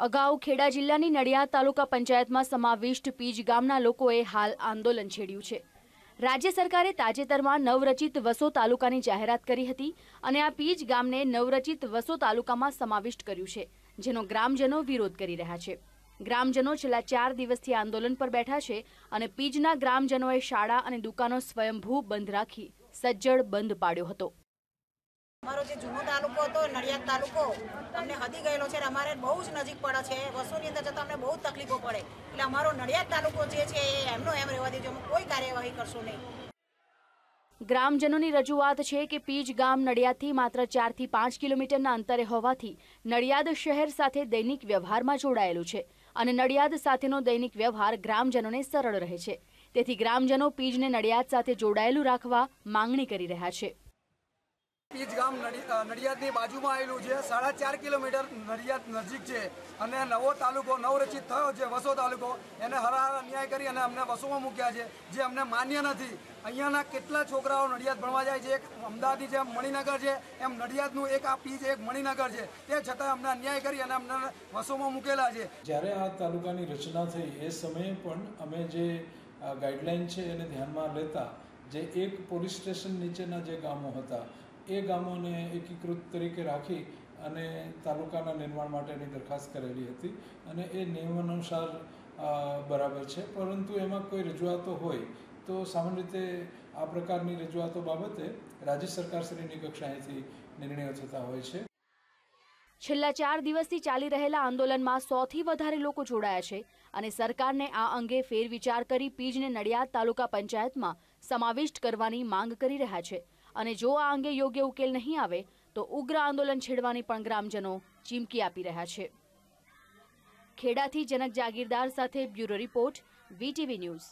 અગાઉ ખેડા જિલ્લાની નડિયાદ તાલુકા પંચાયતમાં સમાવિષ્ટ પીજ ગામના લોકોએ હાલ આંદોલન છેડ્યું છે. રાજ્ય સરકારે તાજેતરમાં નવરચિત વસો તાલુકાની જાહેરાત કરી હતી અને આ પીજ ગામને નવરચિત વસો તાલુકામાં સમાવિષ્ટ કર્યું છે, જેનો ગ્રામજનો વિરોધ કરી રહ્યા છે. ગ્રામજનો છેલ્લા ચાર દિવસથી આંદોલન પર બેઠા છે અને પીજના ગ્રામજનોએ શાળા અને દુકાનો સ્વયંભૂ બંધ રાખી સજ્જડ બંધ પાડ્યો હતો. અમારો જે જૂનો તાલુકો હતો, નડિયાદ તાલુકો, અમને હદી ગયેલો છે અમારે બહુ જ નજીક પડે છે. વસુની અંદર જતાં અમને બહુ તકલીફો પડે. એટલે અમારો નડિયાદ તાલુકો જે છે, એ એમનો એમ રહેવા દેજો. અમે કોઈ કાર્યવાહી કરશું નહીં. ગ્રામજનોની રજૂઆત છે કે પીજ ગામ નડિયાદથી માત્ર ચારથી પાંચ કિલોમીટરના અંતરે હોવાથી નડિયાદ શહેર સાથે દૈનિક વ્યવહારમાં જોડાયેલું છે અને નડિયાદ સાથેનો દૈનિક વ્યવહાર ગ્રામજનોને સરળ રહે છે. તેથી ગ્રામજનો પીજને નડિયાદ સાથે જોડાયેલું રાખવા માંગણી કરી રહ્યા છે. પીજ ગામ નડી- નડિયાદની બાજુમાં આવેલું છે. સાડા ચાર કિલોમીટર નડિયાદ નજીક છે. અને નવો તાલુકો નવરચિત થયો છે, વસો તાલુકો. એને હરાહર અન્યાય કરી અને અમને વસોમાં મૂક્યા છે, જે અમને માન્ય નથી. અહીંયાના કેટલા છોકરાઓ નડિયાદ ભણવા જાય છે? એક અમદાવાદની જેમ મણિનગર છે, એમ નડિયાદનું એક આ પીજ એક મણિનગર છે. તે છતાં અમને અન્યાય કરી અને અમને વસોમાં મૂકેલા છે. જ્યારે આ તાલુકાની રચના થઈ, એ સમયે પણ અમે જે ગાઈડલાઈન છે એને ધ્યાનમાં લેતા, જે એક પોલીસ સ્ટેશન નીચેના જે ગામો હતા એ ગામોને એકીકૃત તરીકે રાખી અને તાલુકાના નિર્માણ માટેની દરખાસ્ત કરેલી હતી અને એ નિયમ અનુસાર બરાબર છે. પરંતુ એમાં કોઈ રજૂઆતો હોય તો સામાન્ય રીતે આ પ્રકારની રજૂઆતો બાબતે રાજ્ય સરકારશ્રીની કક્ષાએથી નિર્ણયો થતા હોય છે. છેલ્લા ચાર દિવસથી ચાલી રહેલા આંદોલનમાં સોથી વધારે લોકો જોડાયા છે અને સરકારને આ અંગે ફેરવિચાર કરી પીજને નડિયાદ તાલુકા પંચાયતમાં સમાવિષ્ટ કરવાની માંગ કરી રહ્યા છે. અને જો આ અંગે યોગ્ય ઉકેલ નહીં આવે, તો ઉગ્ર આંદોલન છેડવાની પણ ગ્રામજનો ચીમકી આપી રહ્યા છે. ખેડાથી જનક જાગીરદાર સાથે બ્યુરો રિપોર્ટ, વીટીવી ન્યૂઝ.